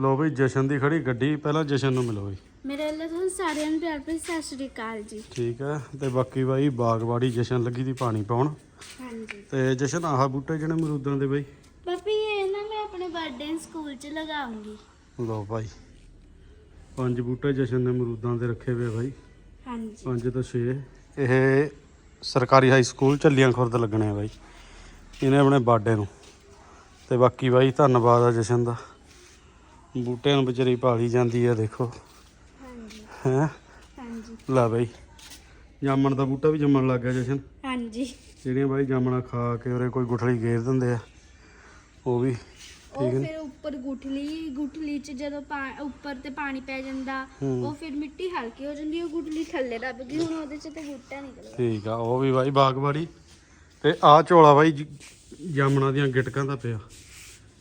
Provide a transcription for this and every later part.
ਲੋ ਬਈ ਜਸ਼ਨ ਦੀ ਖੜੀ ਗੱਡੀ ਪਹਿਲਾਂ ਜਸ਼ਨ ਨੂੰ ਮਿਲੋ ਬਈ। ਮੇਰੇ ਵੱਲੋਂ ਤੁਹਾਨੂੰ ਸਾਰਿਆਂ ਨੂੰ ਪਿਆਰ ਭਰੀ ਸਤਿ ਸ਼੍ਰੀ ਅਕਾਲ ਜੀ। ਠੀਕ ਹੈ ਤੇ ਬਾਕੀ ਬਾਈ ਬਾਗਵਾੜੀ ਜਸ਼ਨ ਲੱਗੀ ਦੀ ਪਾਣੀ ਪਾਉਣ। ਹਾਂਜੀ। ਤੇ ਜਸ਼ਨ ਆਹ ਬੂਟੇ ਜਿਹੜੇ ਅਮਰੂਦਾਂ ਦੇ ਬਈ। ਪਾਪੀ ਇਹ ਨਾ ਮੈਂ ਆਪਣੇ ਬਰਥਡੇ ਸਕੂਲ 'ਚ ਲਗਾਉਂਗੀ। ਲੋ ਭਾਈ ਪੰਜ ਬੂਟੇ ਜਸ਼ਨ ਨੇ ਅਮਰੂਦਾਂ ਦੇ ਰੱਖੇ ਹੋਏ ਆ ਬਾਈ। ਹਾਂਜੀ। ਪੰਜ ਤੋਂ 6 ਇਹ ਸਰਕਾਰੀ ਹਾਈ ਸਕੂਲ ਚੱਲੀਆਂ ਖੁਰਦ ਲੱਗਣੇ ਆ ਬਾਈ। ਇਹਨੇ ਆਪਣੇ ਬਾਡੇ ਨੂੰ। ਤੇ ਬਾਕੀ ਬਾਈ ਧੰਨਵਾਦ ਆ ਜਸ਼ਨ ਦਾ। ਬੂਟਿਆਂ ਨੂੰ ਵਿਚਾਰੀ ਭਾਲੀ ਜਾਂਦੀ ਆ ਦੇਖੋ। ਹਾਂਜੀ। ਹੈ? ਹਾਂਜੀ। ਲੈ ਬਾਈ। ਜਾਮਣ ਦਾ ਬੂਟਾ ਵੀ ਜੰਮਣ ਲੱਗ ਗਿਆ ਜਸ਼ਨ। ਹਾਂਜੀ। ਜਿਹੜੀਆਂ ਬਾਈ ਜਾਮਣਾ ਖਾ ਕੇ ਉਰੇ ਕੋਈ ਗੁਠਲੀ ਗੇਰ ਦਿੰਦੇ ਆ ਉਹ ਵੀ ਉਹ ਠੀਕ ਹੈ ਫਿਰ ਉੱਪਰ ਗੁਠਲੀ ਗੁਠਲੀ 'ਚ ਜਦੋਂ ਪਾ- ਉੱਪਰ ਤੇ ਪਾਣੀ ਪੈ ਜਾਂਦਾ ਹੂੰ। ਉਹ ਫਿਰ ਮਿੱਟੀ ਹਲਕੀ ਹੋ ਜਾਂਦੀ ਉਹ ਗੁਠਲੀ ਥੱਲੇ ਦੱਬ ਗਈ ਹੁਣ ਉਹਦੇ 'ਚ ਤੇ ਬੂਟਾ ਨਿਕਲ ਠੀਕ ਆ ਉਹ ਵੀ ਬਾਈ ਬਾਗਵਾੜੀ ਤੇ ਆ ਝੋਲਾ ਬਾਈ ਜ- ਜਾਮਣਾ ਦੀਆਂ ਗਿਟਕਾਂ ਦਾ ਪਿਆ।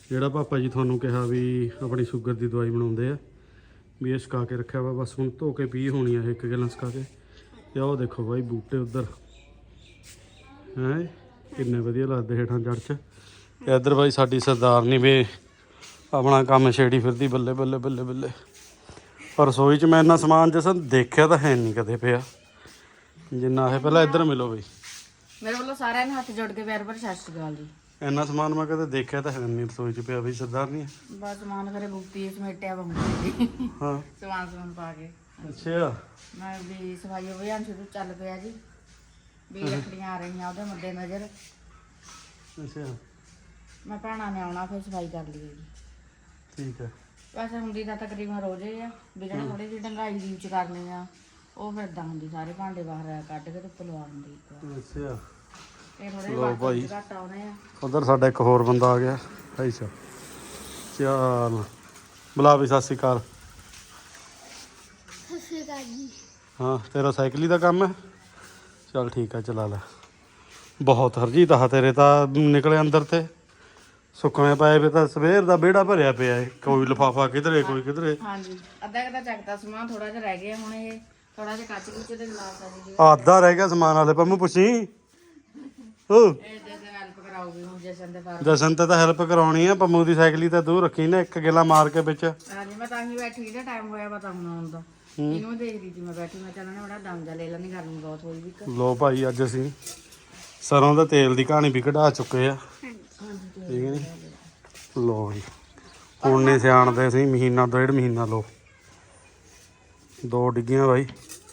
ਜਿਹੜਾ ਪਾਪਾ ਜੀ ਤੁਹਾਨੂੰ ਕਿਹਾ ਵੀ ਆਪਣੀ ਸ਼ੂਗਰ ਦੀ ਦਵਾਈ ਬਣਾਉਂਦੇ ਆ, ਵੀ ਇਹ ਸੁਕਾ ਕੇ ਰੱਖਿਆ ਵਾ, ਬਸ ਹੁਣ ਧੋ ਕੇ ਪੀ ਹੋਣੀ ਆ, ਇੱਕ ਗਿਲਾਸ ਸੁਕਾ ਕੇ। ਤੇ ਆਹ ਦੇਖੋ ਬਾਈ ਬੂਟੇ ਉਧਰ। ਹੈ, ਕਿੰਨੇ ਵਧੀਆ ਲੱਗਦੇ ਹੇਠਾਂ ਜੜ ਚ। ਤੇ ਇੱਧਰ ਬਾਈ ਸਾਡੀ ਸਰਦਾਰਨੀ ਵੀ ਆਪਣਾ ਕੰਮ ਛੇੜੀ ਫਿਰਦੀ ਬੱਲੇ ਬੱਲੇ ਬੱਲੇ ਬੱਲੇ। ਪਰ ਰਸੋਈ ਚ ਮੈਂ ਇੰਨਾ ਸਮਾਨ ਜਸਨ ਦੇਖਿਆ ਤਾਂ ਹੈ ਨਹੀਂ ਕਦੇ ਪਿਆ। ਜਿੰਨਾ ਇਹ ਪਹਿਲਾਂ ਇੱਧਰ ਮਿਲੋ ਬਈ। ਮੇਰੇ ਵੱਲੋਂ ਸਾਰਿਆਂ ਨੂੰ ਹੱਥ ਜੋੜ ਕੇ ਪਿਆਰ ਭਰੀ ਸਤਿ ਸ਼੍ਰੀ ਅਕਾਲ ਜੀ। ਇੰਨਾ ਸਮਾਨ ਮੈਂ ਕਦੇ ਦੇਖਿਆ ਤਾਂ ਹੈ ਨਹੀਂ ਰਸੋਈ ਚ ਪਿਆ ਬਈ ਸਰਦਾਰਨੀ ਬਸ ਸਮਾਨ ਕਰੇ ਬੁੱਤੀ ਸਮੇਟਿਆ ਬੰਦੀ ਹਾਂ। ਸਮਾਨ ਸਮਾਨ ਪਾ ਕੇ। ਅੱਛਾ। ਮੈਂ ਵੀ ਸਫ਼ਾਈ ਅਭਿਆਨ ਸ਼ੁਰੂ ਚੱਲ ਪਿਆ ਜੀ। ਵੀ ਰੱਖੜੀਆਂ ਆ ਰਹੀਆਂ ਉਹਦੇ ਮੱਦੇ ਨਜ਼ਰ। ਅੱਛਾ। ਮੈਂ ਭੈਣਾਂ ਨੇ ਆਉਣਾ ਫਿਰ ਸਫ਼ਾਈ ਕਰ ਲਈ ਜੀ। ਠੀਕ ਹੈ। ਵੈਸੇ ਹੁੰਦੀ ਤਾਂ ਤਕਰੀਬਨ ਰੋਜ਼ ਹੀ ਆ ਵੀ ਜਿਹੜੇ ਥੋੜੀ ਜਿਹੀ ਡੰਗਾਈ ਦੀ ਚ ਕਰਨੀ ਆ ਉਹ ਫਿਰ ਏਦਾਂ ਹੁੰਦੀ ਸਾਰੇ ਭਾਂਡੇ ਬਾਹਰ ਕੱਢ ਕੇ ਧੁੱਪ ਲਵਾ ਦਿੰਦੀ ਅੱਛਾ। ਇਹ ਥੋੜੇ ਲਓ ਭਾਈ। ਜਿਹੇ ਘੱਟ ਆਉਣੇ ਆ। ਉਧਰ ਸਾਡਾ ਇੱਕ ਹੋਰ ਬੰਦਾ ਆ ਗਿਆ। ਅੱਛਾ ਚੱਲ। ਬੁਲਾ ਵੀ ਸਤਿ ਸ਼੍ਰੀ ਅਕਾਲ। ਸਤਿ ਸ਼੍ਰੀ ਅਕਾਲ ਜੀ। ਹਾਂ ਤੇਰਾ ਸਾਈਕਲੀ ਦਾ ਕੰਮ ਹੈ? ਚੱਲ ਠੀਕ ਹੈ ਚਲਾ ਲੈ। ਬਹੁਤ ਹਰਜੀਤ ਆ ਤੇਰੇ ਤਾਂ ਨਿਕਲੇ ਅੰਦਰ ਤੇ। ਸੁੱਕਣੇ ਪਏ ਵੇ ਤਾਂ ਸਵੇਰ ਦਾ ਵਿਹੜਾ ਭਰਿਆ ਪਿਆ ਹੈ ਕੋਈ ਲਿਫਾਫਾ ਕਿਧਰੇ ਕੋਈ ਕਿਧਰੇ। ਹਾਂਜੀ। ਅੱਧਾ ਕਦਾ ਚੱਕਦਾ ਸਮਾਨ ਥੋੜਾ ਜਿਹਾ ਰਹਿ ਗਿਆ ਹੁਣ ਇਹ। ਥੋੜਾ ਜਿਹਾ ਕੱਚ ਕੁੱਚ ਦੇ ਗਲਾਸ ਆ ਜੀ ਆਧਾ ਰਹਿ ਗਿਆ ਸਮਾਨ ਵਾਲੇ। ਪੰਮੂ ਪੁੱਛੀ? ਓ ਇਹ ਦੇ ਦੇ ਹੈਲਪ ਕਰਾਉਗੀ ਹੁਣ ਜਸ਼ਨ ਦੇ ਫਾਰਮ ਜਸਨ ਤੇ ਤਾਂ ਹੈਲਪ ਕਰਾਉਣੀ ਆ ਪੰਮੂ ਦੀ ਸਾਈਕਲੀ ਤਾਂ ਦੂਰ ਰੱਖੀ ਨਾ ਇੱਕ ਗਿਲਾ ਮਾਰ ਕੇ ਵਿੱਚ। ਹਾਂਜੀ ਮੈਂ ਤਾਂ ਹੀ ਬੈਠੀ ਸੀ ਟਾਈਮ ਹੋਇਆ ਪਤਾ ਹੁਣ ਆਉਣ ਦਾ। ਇਹਨੂੰ ਦੇਖਦੀ ਸੀ ਮੈਂ ਬੈਠੀ ਮੈਂ ਚੱਲਣਾ ਬੜਾ ਦਮ ਜਾ ਲੈ ਲੈਣੀ ਗਰਮੀ ਬਹੁਤ ਹੋਈ ਵੀ ਲੋ ਭਾਈ ਅੱਜ ਅਸੀਂ ਸਰੋਂ ਦਾ ਤੇਲ ਦੀ ਕਹਾਣੀ ਵੀ ਕਢਾ ਚੁੱਕੇ ਆ। ਠੀਕ ਹੈ ਨੀ ਲੋ ਜੀ ਹੁਣ ਨੇ ਸਿਆਣਦੇ ਅਸੀਂ ਮਹੀਨਾ ਡੇਢ ਮਹੀਨਾ ਲੋ। ਦੋ ਡਿੱਗੀਆਂ ਬਾਈ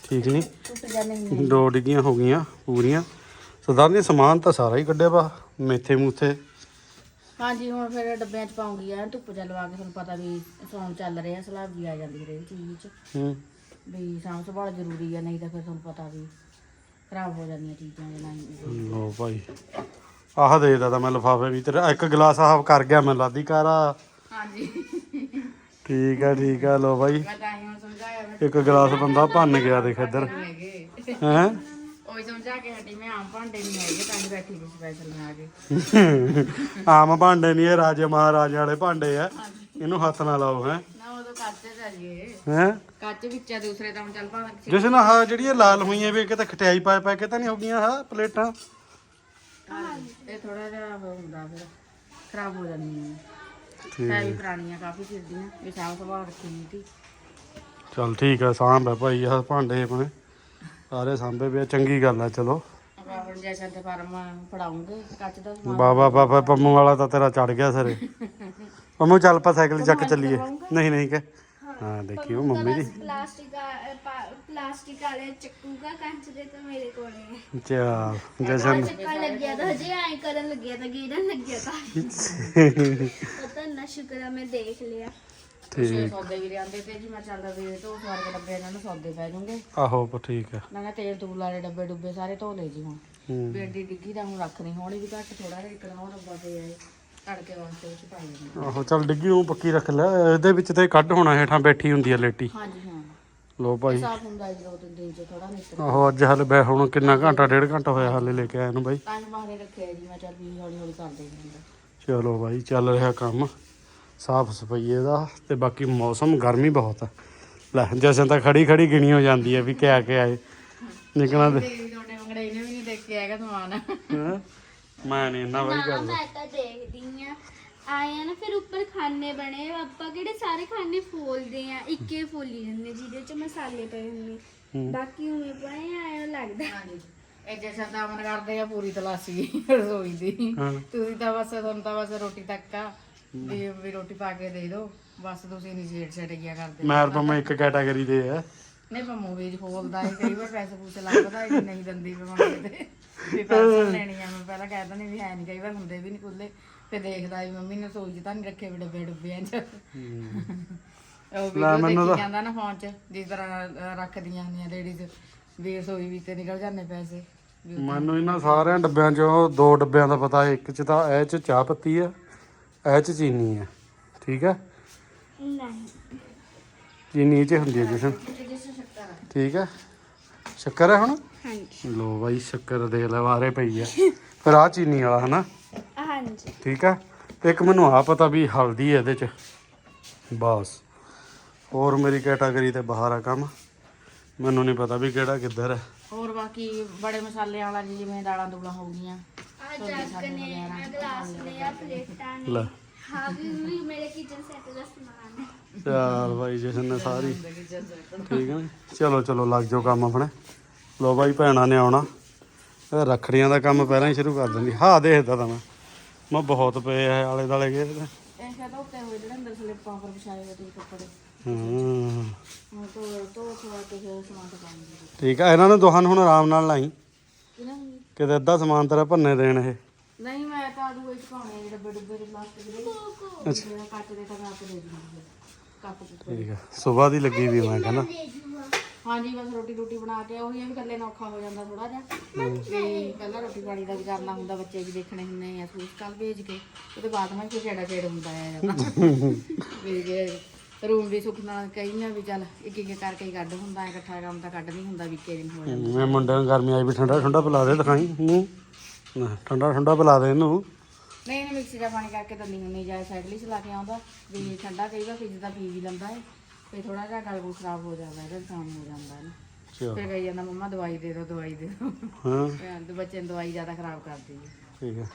ਠੀਕ ਨਹੀਂ ਟੁੱਟ ਜਾਣੇ ਦੋ ਡਿੱਗੀਆਂ ਹੋ ਗਈਆਂ ਪੂਰੀਆਂ। ਸਰਦਾਰ ਨੇ ਸਮਾਨ ਤਾਂ ਸਾਰਾ ਹੀ ਕੱਢਿਆ ਵਾ ਮੇਥੇ ਮੂਥੇ। ਹਾਂਜੀ ਹੁਣ ਫਿਰ ਡੱਬਿਆਂ 'ਚ ਪਾਉਂਗੀ ਆ ਧੁੱਪ ਜਾ ਲਵਾ ਕੇ ਤੁਹਾਨੂੰ ਪਤਾ ਵੀ ਸੌਣ ਚੱਲ ਰਿਹਾ ਸਲਾਬ ਜੀ ਆ ਜਾਂਦੀ ਹਰੇਕ ਚੀਜ਼ 'ਚ। ਹੂੰ। ਵੀ ਸਾਂਭ ਸੰਭਾਲ ਜ਼ਰੂਰੀ ਆ ਨਹੀਂ ਤਾਂ ਫਿਰ ਤੁਹਾਨੂੰ ਪਤਾ ਵੀ ਖਰਾਬ ਹੋ ਜਾਂਦੀਆਂ ਚੀਜ਼ਾਂ ਜੇ ਨਹੀਂ ਲੋ ਭਾਈ ਆਹ ਦੇ ਦਿੱਤਾ ਮੈਂ ਲਫਾਫੇ ਵੀ ਤੇਰਾ ਇੱਕ ਗਲਾਸ ਆਹ ਕਰ ਗਿਆ ਮੈਂ ਲਾਦੀ ਕਾਰਾ। ਹਾਂਜੀ। ਠੀਕ ਆ ਠੀਕ ਆ ਲੋ ਭਾਈ। ਮੈਂ ਤਾਂ ਹੀ ਹੁਣ ਸਮਝਾਇਆ ਮੈਂ ਇੱਕ ਗਲਾਸ ਬੰਦਾ ਭੰਨ ਗਿਆ ਦੇਖ ਇੱਧਰ। ਹੈ? ਉਹ ਸਮਝਾ ਕੇ ਹਟੀ ਮੈਂ ਆਮ ਭਾਂਡੇ ਨਹੀਂ ਹੈਗੇ ਤਾਂ ਹੀ ਬੈਠੀ ਸੀ ਸਪੈਸ਼ਲ ਆ ਕੇ। ਆਮ ਭਾਂਡੇ ਨਹੀਂ ਇਹ ਰਾਜੇ ਮਹਾਰਾਜੇ ਵਾਲੇ ਭਾਂਡੇ ਆ। ਇਹਨੂੰ ਹੱਥ ਨਾ ਲਾਓ ਹੈ। ਨਾ ਉਦੋਂ ਕੱਚ ਚ ਜੀਏ ਹੈ? ਕੱਚ ਵਿੱਚ ਆ ਦੂਸਰੇ ਤਾਂ ਹੁਣ ਚੱਲ ਪਾ ਜਿਸ ਨਾਲ ਆਹ ਜਿਹੜੀਆਂ ਲਾਲ ਹੋਈਆਂ ਵੀ ਕਿਤੇ ਖਟਿਆਈ ਪਾ ਪਾ ਕੇ ਤਾਂ ਨਹੀਂ ਹੋ ਗਈਆਂ ਆਹ ਪਲੇਟਾਂ? ਇਹ ਥੋੜਾ ਜਿਹਾ ਉਹ ਹੁੰਦਾ ਫਿਰ ਖਰਾਬ ਹੋ ਜਾਂਦੀਆਂ ਠੀਕ। ਹੈ ਵੀ ਪੁਰਾਣੀਆਂ ਕਾਫੀ ਚਿਰ ਦੀਆਂ ਇਹ ਸਾਫ਼ ਸੁਭਾਅ ਰੱਖੀ ਨਹੀਂ ਸੀ। ਚਲ ਠੀਕ ਆ ਸਾਂਭ ਹੈ ਭਾਈ ਆਹ ਭਾਂਡੇ ਆਪਣੇ। ਸਾਰੇ ਸਾਂਭੇ ਵੀ ਆ, ਚੰਗੀ ਗੱਲ ਆ ਚਲੋ। ਆਪਾਂ ਹੁਣ ਜੈਸਾ ਤੇ ਫਾਰਮ ਪੜਾਉਂਗੇ ਕੱਚ ਦਾ ਸਮਾਨ ਬਾਬਾ ਬਾਬਾ ਪੰਮੂ ਵਾਲਾ ਤਾਂ ਤੇਰਾ ਚੜ ਗਿਆ ਸਰੇ। ਪੰਮੂ ਚੱਲ ਪਾ ਸਾਈਕਲ ਚੱਕ ਚੱਲੀਏ। ਨਹੀਂ ਨਹੀਂ ਕਿ ਹਾਂ ਦੇਖਿਓ ਮੰਮੀ ਦੀ। ਪਲਾਸਟਿਕ ਆ- ਪਾ- ਪਲਾਸਟਿਕ ਵਾਲੇ ਚੱਕੂਗਾ ਕੰਚ ਦੇ ਤਾਂ ਮੇਰੇ ਕੋਲੇ। ਹੈ ਚੱਲ ਜਸ਼ਨ। ਚੱਕਾ ਲੱਗਿਆ ਤਾਂ ਹਜੇ ਐ ਕਰਨ ਲੱਗਿਆ ਤਾਂ ਗੇੜਨ ਲੱਗਿਆ ਤਾਂ। ਪਤਾ ਨਾ ਸ਼ੁਕਰ ਆ ਮੈਂ ਦੇਖ ਲਿਆ। ਛੇ ਠੀਕ। ਸੌਦੇ ਵੀ ਲਿਆਂਦੇ ਤੇ ਜੀ ਮੈਂ ਚੱਲਦਾ ਵੀ ਤੋਂ ਸਵਾਰ ਕੇ ਡੱਬੇ ਇਹਨਾਂ ਨੂੰ ਸੌਦੇ ਪੈ ਜਾਣਗੇ। ਆਹੋ ਪ- ਠੀਕ ਆ। ਨਾਲੇ ਤੇਲ ਤੂਲ ਵਾਲੇ ਡੱਬੇ ਡੁੱਬੇ ਸਾਰੇ ਧੋ ਲਏ ਜੀ ਹੁਣ। ਹੂੰ। ਬੇਟੀ ਡਿੱਗੀ ਤਾਂ ਹੁਣ ਰੱਖਣੀ ਹੋਣੀ ਵੀ ਘੱਟ ਥੋੜਾ ਜਿਹਾ ਇੱਕ ਨਵਾਂ ਡੱਬਾ ਪਿਆ ਹੈ ਤੜਕੇ ਵਾਸਤੇ ਵਿੱਚ ਪਾਈ ਜਾਂਦੇ ਆਹੋ ਚੱਲ ਡਿੱਗੀ ਉਹ ਪੱਕੀ ਰੱਖ ਲੈ। ਇਹਦੇ ਵਿੱਚ ਤੇ ਕੱਢ ਹੋਣਾ ਹੇਠਾਂ ਬੈਠੀ ਹੁੰਦੀ ਆ ਲੇਟੀ। ਹਾਂਜੀ ਹਾਂ। ਲੋ ਭਾਈ। ਸਾਫ਼ ਹੁੰਦਾ ਜੀ ਦੋ ਤਿੰਨ ਦਿਨ ਚ ਥੋੜਾ ਨਿਕਲ ਆਹੋ ਅੱਜ ਹਲੇ ਬੈ ਹੁਣ ਕਿੰਨਾ ਘੰਟਾ ਡੇਢ ਘੰਟਾ ਹੋਇਆ ਹਲੇ ਲੈ ਕੇ ਆਇਆ ਨੂੰ ਬਾਈ? ਤਾਂ ਬਾਹਰੇ ਰੱਖਿਆ ਜੀ ਮੈਂ ਚੱਲ ਵੀ ਹੌਲੀ ਹੌਲੀ ਕਰ ਦੇ ਜਾਂਦਾ ਚਲੋ ਬਾਈ ਚੱਲ ਰਿਹਾ ਕੰਮ। ਸਾਫ਼ ਸਫਾਈਏ ਦਾ ਤੇ ਬਾਕੀ ਮੌਸਮ ਗਰਮੀ ਬਹੁਤ ਆ। ਲੈ ਜਸ਼ਨ ਤਾਂ ਖੜੀ ਖੜੀ ਗਿਣੀ ਹੋ ਜਾਂਦੀ ਹੈ ਵੀ ਕਿਆ ਕਿਆ ਆਏ ਨਿਕਲਣਾ ਦੇ ਤੁਹਾਡੇ ਮੰਗੜੇ ਇਹਨੇ ਵੀ ਨਹੀਂ ਦੇਖ ਕੇ ਆਏਗਾ ਸਮਾਨ। ਹੈਂ? ਮੈਂ ਨਹੀਂ ਇੰਨਾ ਬਾਈ ਨਾ ਕਰਦਾ। ਮੈਂ ਤਾਂ ਦੇਖਦੀ ਆ। ਆਏ ਆ ਨਾ ਫਿਰ ਉੱਪਰ ਖਾਨੇ ਬਣੇ ਆ। ਆਪਾਂ ਕਿਹੜੇ ਸਾਰੇ ਖਾਨੇ ਫੋਲਦੇ ਆ? ਇੱਕੇ ਫੋਲੀ ਜਾਂਦੇ ਜਿਹਦੇ ਚ ਮਸਾਲੇ ਪਏ ਹੁੰਦੇ ਹੂੰ। ਬਾਕੀ ਉਵੇਂ ਪਏ ਆ ਐਂ ਲੱਗਦਾ। ਹਾਂਜੀ। ਇਹ ਜੇ ਸਰਦਾ ਮਨ ਕਰਦੇ ਆ ਪੂਰੀ ਤਲਾਸੀ ਰਸੋਈ ਦੀ। ਹਾਂ। ਤੁਸੀਂ ਤਾਂ ਬਸ ਤੁਹਾਨੂੰ ਤਾਂ ਬਸ ਰੋਟੀ ਤੱਕ ਆ। ਵੀ ਵੀ ਰੋਟੀ ਪਾ ਕੇ ਦੇ ਦਿਓ ਬਸ ਤੁਸੀਂ ਨਹੀਂ ਛੇੜ ਛੇੜ ਗਿਆ ਕਰਦੇ ਮੈਂ ਪੰਮਾ ਇੱਕ ਕੈਟਾਗਰੀ ਦੇ ਆ। ਨਹੀਂ ਪਰ ਮੂਵੀ ਚ ਖੋਲਦਾ ਹੈ ਕਈ ਵਾਰ ਪੈਸੇ ਪੂਸੇ ਲੱਭਦਾ ਹੈ ਨਹੀਂ ਦਿੰਦੀ ਵੀ ਮੰਗੇ ਤੇ ਵੀ ਪੈਸੇ ਲੈਣੀ ਆ ਮੈਂ ਪਹਿਲਾਂ ਕਹਿ ਦਿੰਦੀ ਵੀ ਹੈ ਨਹੀਂ ਕਈ ਵਾਰ ਹੁੰਦੇ ਵੀ ਨਹੀਂ ਖੁੱਲੇ ਫਿਰ ਦੇਖਦਾ ਵੀ ਮੰਮੀ ਨੇ ਸੋਚ ਤਾਂ ਨਹੀਂ ਰੱਖੇ ਵੀ ਡੱਬੇ ਡੁੱਬਿਆਂ ਚ। ਉਹ ਵੀ ਮੈਨੂੰ ਦੇਖੀ ਜਾਂਦਾ ਨਾ ਫੋਨ ਚ ਜਿਸ ਤਰ੍ਹਾਂ ਅਹ, ਰੱਖਦੀਆਂ ਹੁੰਦੀਆਂ ਲੇਡੀਜ਼ ਵੀ ਰਸੋਈ ਵਿੱਚ ਤੇ ਨਿਕਲ ਜਾਂਦੇ ਪੈਸੇ। ਮੈਨੂੰ ਇਹਨਾਂ ਸਾਰਿਆਂ ਡੱਬਿਆਂ ਚੋਂ ਦੋ ਡੱਬਿਆਂ ਦਾ ਪਤਾ ਇੱਕ ਚ ਤਾਂ ਇਹ ਚ ਚਾਹ ਪੱਤੀ ਆ ਇਹ ਚ ਚੀਨੀ ਆ ਠੀਕ ਆ? ਨਹੀਂ ਚੀਨੀ ਇਹ ਚ ਹੁੰਦੀ ਹੈ ਜਸ਼ਨ। ਠੀਕ ਆ? ਸ਼ੱਕਰ ਹੈ ਹੁਣ? ਹਾਂਜੀ। ਲੋ ਬਾਈ ਸ਼ੱਕਰ ਦੇਖ ਲੈ ਵਾਰੇ ਪਈ ਆ। ਫਿਰ ਆ ਚੀਨੀ ਵਾਲਾ ਹਨਾ? ਹਾਂਜੀ। ਠੀਕ ਆ? ਤੇ ਇੱਕ ਮੈਨੂੰ ਆ ਪਤਾ ਵੀ ਹਲਦੀ ਹੈ ਇਹਦੇ ਚ। ਬਸ। ਹੋਰ ਮੇਰੀ ਕੈਟਾਗਰੀ ਤੇ ਬਾਹਰ ਆ ਕੰਮ। ਮੈਨੂੰ ਨਹੀਂ ਪਤਾ ਵੀ ਕਿਹੜਾ ਕਿੱਧਰ ਹੈ ਹੋਰ ਬਾਕੀ ਬੜੇ ਮਸਾਲੇ ਵਾਲਾ ਜਿਵੇਂ ਦਾਲਾਂ ਦੂਲਾਂ ਹੋ ਗਈਆਂ। ਜੱਗ ਨੇ ਆ ਗਲਾਸ ਨੇ ਆ ਪਲੇਟਾਂ ਨੇ। ਲੈ। ਹਾਂ ਵੀ ਵੀ ਮੇਰੇ ਕਿਚਨ ਸੈੱਟ ਦਾ ਸਮਾਨ ਹੈ। ਚਾਲ ਬਾਈ ਜਸ਼ਨ ਨੇ ਸਾਰੀ। ਠੀਕ ਹੈ ਚਲੋ ਚਲੋ ਲੱਗ ਜਾਓ ਕੰਮ ਆਪਣੇ। ਲੋ ਬਾਈ ਭੈਣਾਂ ਨੇ ਆਉਣਾ। ਇਹ ਰੱਖੜੀਆਂ ਦਾ ਕੰਮ ਪਹਿਲਾਂ ਹੀ ਸ਼ੁਰੂ ਕਰ ਦਿੰਦੀ। ਹਾਂ ਦੇਖਦਾ ਤਾਂ ਮੈਂ। ਮੈਂ ਬਹੁਤ ਪਏ ਆ ਆਲੇ ਦਾਲੇ ਗਏ ਤੇ। ਇਹ ਕਹਿੰਦਾ ਉੱਤੇ ਹੋਏ ਜਿਹੜੇ ਅੰਦਰ ਸਲਿੱਪਾਂ ਪਰ ਵਿਛਾਏ ਹੋਏ ਤੇ ਕੱਪੜੇ। ਹੂੰ। ਹੁਣ ਤੋਂ ਤੋਂ ਸਵਾ ਕੇ ਫਿਰ ਸਮਾਨ ਤੇ ਪਾਉਂਗੀ ਠੀਕ ਆ ਇਹਨਾਂ ਨੇ ਦੋਹਾਂ ਨੂੰ ਹੁਣ ਆਰਾਮ ਨਾਲ ਲਾਈ। ਇਹਨਾਂ ਕਿਤੇ ਅੱਧਾ ਸਮਾਨ ਤੇਰਾ ਭੰਨੇ ਦੇਣ ਇਹ। ਨਹੀਂ ਮੈਂ ਤਾਂ ਦੂਏ ਚ ਪਾਉਣੇ ਜਿਹੜੇ ਡੱਬੇ ਡੁੱਬੇ ਦੇ ਪਲਾਸਟਿਕ ਦੇ। ਅੱਛਾ। ਕੱਚ ਦੇ ਤਾਂ ਮੈਂ ਆਪੇ ਦੇ ਦੂੰਗੀ ਕੱਪ ਕੁੱਪ ਠੀਕ ਆ। ਸਵੇਰ ਦੀ ਲੱਗੀ ਵੀ ਮੈਂ ਕਹਿੰਦਾ। ਹਾਂਜੀ ਬਸ ਰੋਟੀ ਰੋਟੀ ਬਣਾ ਕੇ ਉਹੀ ਆ ਵੀ ਇਕੱਲੇ ਨਾਲ ਔਖਾ ਹੋ ਜਾਂਦਾ ਥੋੜਾ ਜਿਹਾ। ਵੀ ਪਹਿਲਾਂ ਰੋਟੀ ਪਾਣੀ ਦਾ ਵੀ ਕਰਨਾ ਹੁੰਦਾ ਬੱਚੇ ਵੀ ਦੇਖਣੇ ਹੁੰਦੇ ਆ ਸਕੂਲ ਕੱਲ ਭੇਜ ਕੇ। ਉਹਦੇ ਬਾਅਦ ਮੈਂ ਕੋਈ ਛੇੜਾ ਛੇੜ ਹੁੰਦਾ ਆ। ਜਾਂਦਾ ਵੀ ਜੇ ਰੂਮ ਵੀ ਸੁੱਖ ਨਾਲ ਨਾ ਵੀ ਚੱਲ ਇੱਕ ਇੱਕ ਕਰਕੇ ਹੀ ਕੱਢ ਹੁੰਦਾ ਹੈ ਇਕੱਠਾ ਕੰਮ ਤਾਂ ਕੱਢ ਨਹੀਂ ਹੁੰਦਾ ਵੀ ਕੇ ਦਿਨ ਹੋ ਜਾਂਦਾ। ਮੈਂ ਮੁੰਡੇ ਨੂੰ ਗਰਮੀ ਆਈ ਵੀ ਠੰਡਾ ਠੰਡਾ ਪਿਲਾ ਦੇ ਦਿਖਾਈ। ਨੂੰ ਨਾ ਠੰਡਾ ਠੰਡਾ ਪਿਲਾ ਦੇ ਇਹਨੂੰ। ਨਹੀਂ ਨਹੀਂ ਮਿਕਸੀ ਦਾ ਪਾਣੀ ਕਰਕੇ ਤਾਂ ਨਹੀਂ ਹੁੰਦੀ ਜਾਂ ਸਾਈਕਲ ਹੀ ਚਲਾ ਕੇ ਆਉਂਦਾ ਵੀ ਠੰਡਾ ਕਈ ਵਾਰ ਫ੍ਰਿਜ ਦਾ ਪੀ ਵੀ ਲੈਂਦਾ ਹੈ ਤੇ ਥੋੜਾ ਜਿਹਾ ਗਲ ਗੁਲ ਖਰਾਬ ਹੋ ਜਾਂਦਾ ਇਹਦਾ ਨੁਕਸਾਨ ਹੋ ਜਾਂਦਾ ਹੈ ਫਿਰ ਕਹੀ ਜਾਂਦਾ ਮੰਮਾ ਦਵਾਈ ਦੇ ਦਿਓ ਦਵਾਈ ਦੇ ਦਿਓ। ਹਾਂ। ਭੈਣ ਦੇ ਬੱਚੇ ਨੂੰ ਦਵਾਈ ਜ਼ਿਆਦਾ ਖਰਾਬ ਕਰਦੀ ਹੈ। ਠੀਕ ਆ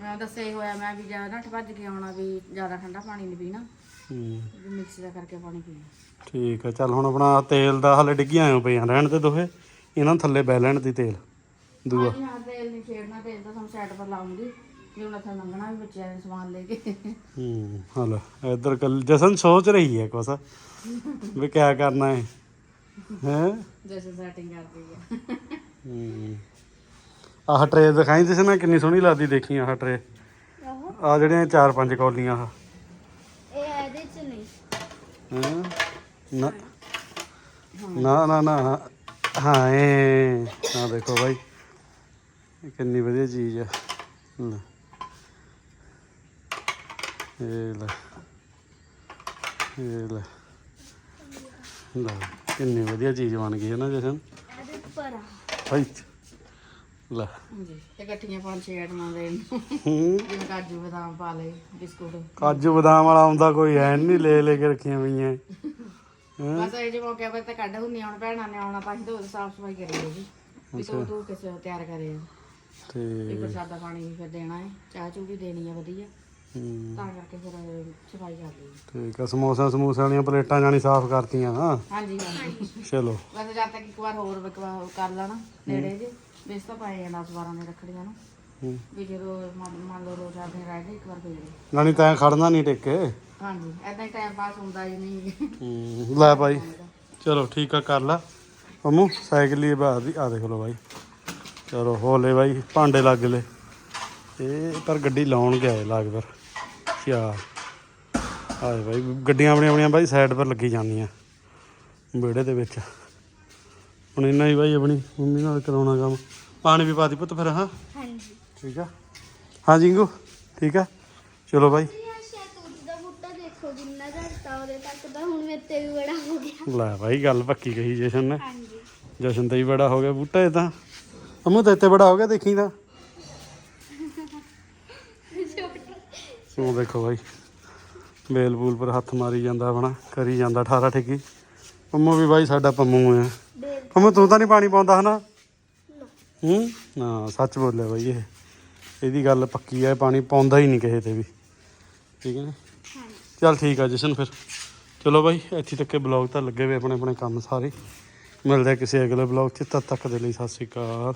ਮੈਂ ਦੱਸਿਆ ਹੀ ਹੋਇਆ ਮੈਂ ਵੀ ਜ਼ਿਆਦਾ ਨੱਠ ਭੱਜ ਕੇ ਆਉਣਾ ਵੀ ਜ਼ਿਆਦਾ ਠੰਡਾ ਪਾਣੀ ਨਹੀਂ ਪੀਣਾ। ਹੂੰ। ਵੀ ਮਿਕਸੀ ਦਾ ਕਰਕੇ ਪਾਣੀ ਪੀਣਾ। ਠੀਕ ਆ ਚੱਲ ਹੁਣ ਆਪਣਾ ਤੇਲ ਦਾ ਹਲੇ ਡਿੱਗੀਆਂ ਆਏ ਪਈਆਂ ਰਹਿਣ ਤੇ ਦੋਹੇ। ਇਹਨਾਂ ਨੂੰ ਥੱਲੇ ਬਹਿ ਲੈਣ ਦੀ ਤੇਲ ਦੂਆ। ਹਾਂਜੀ ਹਾਂ ਤੇਲ ਨਹੀਂ ਛੇੜਨਾ ਤੇਲ ਤਾਂ ਤੁਹਾਨੂੰ ਸਾਈਡ ਪਰ ਲਾਉਂਗੀ। ਹੁਣ ਇੱਥੇ ਲੰਘਣਾ ਵੀ ਬੱਚਿਆਂ ਨੇ ਸਮਾਨ ਲੈ ਕੇ। ਹੂੰ ਹਲ ਇੱਧਰ ਕੱਲ ਜਸਨ ਸੋਚ ਰਹੀ ਹੈ ਕੁਛ ਵੀ ਕਿਆ ਕਰਨਾ ਹੈ ਹੈ? ਜੈਸੇ ਸੈਟਿੰਗ ਕਰਦੀ ਹੈ ਹੂੰ। ਆਹ ਟਰੇ ਦਿਖਾਈ ਨਾਲ ਕਿੰਨੀ ਸੋਹਣੀ ਲੱਗਦੀ ਦੇਖੀ ਆਹ ਟਰੇ ਆਹੋ। ਆ ਜਿਹੜੀਆਂ ਚਾਰ ਪੰਜ ਕੌਲੀਆਂ ਆਹ। ਹੈਂ? ਨਾ ਨਾ ਨਾ ਨਾ ਹਾਂ ਇਹ ਆ ਦੇਖੋ ਇਹ ਕਿੰਨੀ ਵਧੀਆ ਚੀਜ਼ ਆ। ਲੈ। ਇਹ ਲੈ। ਇਹ ਲੈ। ਲੈ ਕਿੰਨੀ ਵਧੀਆ ਚੀਜ਼ ਬਣ ਗਈ ਹੈ ਨਾ ਜਸ਼ਨ। ਹਾਈ ਲੈ। ਤੇ ਇਕੱਠੀਆਂ ਪੰਜ ਛੇ ਆਈਟਮਾਂ ਦੇ ਹੂੰ। ਜਿਵੇਂ ਕਾਜੂ ਬਦਾਮ ਪਾ ਲਏ ਬਿਸਕੁਟ। ਕਾਜੂ ਬਦਾਮ ਵਾਲਾ ਆਉਂਦਾ ਕੋਈ ਐ ਨਹੀਂ ਲੈ ਲੈ ਕੇ ਰੱਖੀਆਂ ਪਈਆਂ? ਬਸ ਇਹ ਜੇ ਮੌਕੇ ਪਰ ਤਾਂ ਕੱਢ ਹੁੰਦੀਆਂ ਹੁਣ ਭੈਣਾਂ ਨੇ ਆਉਣਾ ਤਾਂ ਅਸੀਂ ਤਾਂ ਸਾਫ਼ ਸਫ਼ਾਈ ਕਰੀ ਹੋਗੀ ਵੀ ਤੂੰ ਤੂੰ ਕਿਸੇ ਤਿਆਰ ਕਰੇ ਆ। ਤੇ ਪ੍ਰਸ਼ਾਦਾ ਪਾਣੀ ਵੀ ਫਿਰ ਦੇਣਾ ਹੈ ਚਾਹ ਚੂ ਵੀ ਦੇਣੀ ਹੈ ਵਧੀਆ। ਹੂੰ, ਤਾਂ ਕਰਕੇ ਫਿਰ ਸਫ਼ਾਈ ਕਰ ਲਈ। ਠੀਕ ਆ ਸਮੋਸਾ ਸਮੂਸਿਆਂ ਵਾਲੀਆਂ ਪਲੇਟਾਂ ਜਾਣੀ ਸਾਫ਼ ਕਰਤੀਆਂ ਹਾਂ। ਹਾਂਜੀ ਹਾਂਜੀ। ਚਲੋ। ਵੈਸੇ ਜਦ ਤੱਕ ਇੱਕ ਵਾਰ ਹੋਰ ਇੱਕ ਵਾਰ ਕਰ ਲੈਣਾ ਨੇੜੇ ਜੇ। ਬੇਸ ਤਾਂ ਪਾਏ ਆ 10 12 ਨੇ ਰੱਖੜੀਆਂ ਨੂੰ। ਹੂੰ। ਵੀ ਜਦੋਂ ਮੰਨ ਮੰਨ ਲਓ ਰੋਜ਼ ਆਦੇ ਰਹਿ ਗਏ ਇੱਕ ਵਾਰ ਫੇਰ ਨਾਨੀ ਤੈਂ ਖੜਨਾ ਨਹੀਂ ਟਿੱਕੇ। ਹਾਂਜੀ ਐਦਾਂ ਹੀ ਟਾਈਮ ਪਾਸ ਹੁੰਦਾ ਹੀ ਨਹੀਂ। ਹੂੰ, ਲੈ ਭਾਈ। ਚਲੋ ਠੀਕ ਆ ਕਰ ਲਾ। ਅੰਮੂ ਸਾਈਕਲ ਹੀ ਬਾਹਰ ਦੀ ਆ ਦੇਖ ਭਾਈ ਚਲੋ ਹੋਲੇ ਭਾਈ ਭਾਂਡੇ ਲੱਗ ਲੈ ਇਹ ਪਰ ਗੱਡੀ ਲਾਉਣ ਗਿਆ ਲੱਗ ਪਰ ਕਿਆ? ਆਏ ਭਾਈ ਗੱਡੀਆਂ ਆਪਣੀਆਂ ਆਪਣੀਆਂ ਭਾਈ ਸਾਈਡ ਪਰ ਲੱਗੀ ਜਾਂਦੀਆਂ। ਵਿਹੜੇ ਦੇ ਵਿੱਚ। ਹੁਣ ਇੰਨਾ ਹੀ ਭਾਈ ਆਪਣੀ ਮੰਮੀ ਨਾਲ ਕਰਾਉਣਾ ਕੰਮ। ਪਾਣੀ ਵੀ ਪਾਤੀ ਪੁੱਤ ਫਿਰ ਹਾਂ? ਹਾਂਜੀ। ਠੀਕ ਆ? ਹਾਂ ਜਿੰਗੂ ਠੀਕ ਆ? ਚਲੋ ਦਾ ਦਾ ਗਿਆ। ਲੈ ਭਾਈ ਗੱਲ ਪੱਕੀ ਕਹੀ ਜਸ਼ਨ ਨੇ। ਹਾਂਜੀ। ਜਸ਼ਨ ਤੇ ਹੀ ਬੜਾ ਹੋ ਗਿਆ ਬੂਟਾ ਇਹ ਤਾਂ। ਅਮੂ ਤਾਂ ਇੱਥੇ ਬੜਾ ਹੋ ਗਿਆ ਦੇਖੀ ਤਾਂ। ਉਹ ਦੇਖੋ ਭਾਈ ਬੇਲ ਬੂਲ ਪਰ ਹੱਥ ਮਾਰੀ ਜਾਂਦਾ ਆਪਣਾ ਕਰੀ ਜਾਂਦਾ 18 ਠੇਕੀ। ਪੰਮੂ ਵੀ ਭਾਈ ਸਾਡਾ ਪੰਮੂ ਹੈ ਬੇਲ ਤੂੰ ਤਾਂ ਨਹੀਂ ਪਾਣੀ ਪਾਉਂਦਾ ਹਨਾ? ਹੂੰ? ਹਾਂ ਸੱਚ ਬੋਲਿਆ ਬਾਈ ਇਹ। ਇਹਦੀ ਗੱਲ ਪੱਕੀ ਹੈ ਪਾਣੀ ਪਾਉਂਦਾ ਹੀ ਨਹੀਂ ਕਿਸੇ ਤੇ ਵੀ। ਠੀਕ ਹੈ ਨਾ? ਹਾਂਜੀ ਚੱਲ ਠੀਕ ਆ, ਜਸ਼ਨ ਫਿਰ। ਚਲੋ ਬਾਈ, ਇੱਥੇ ਤੱਕ ਬਲੌਗ ਤਾਂ ਲੱਗੇ ਹੋਏ ਆਪਣੇ ਆਪਣੇ ਕੰਮ ਸਾਰੇ। ਮਿਲਦੇ ਕਿਸੇ ਅਗਲੇ ਬਲੌਗ 'ਚ, ਤਦ ਤੱਕ ਦੇ ਲਈ ਸਤਿ ਸ਼੍ਰੀ ਅਕਾਲ।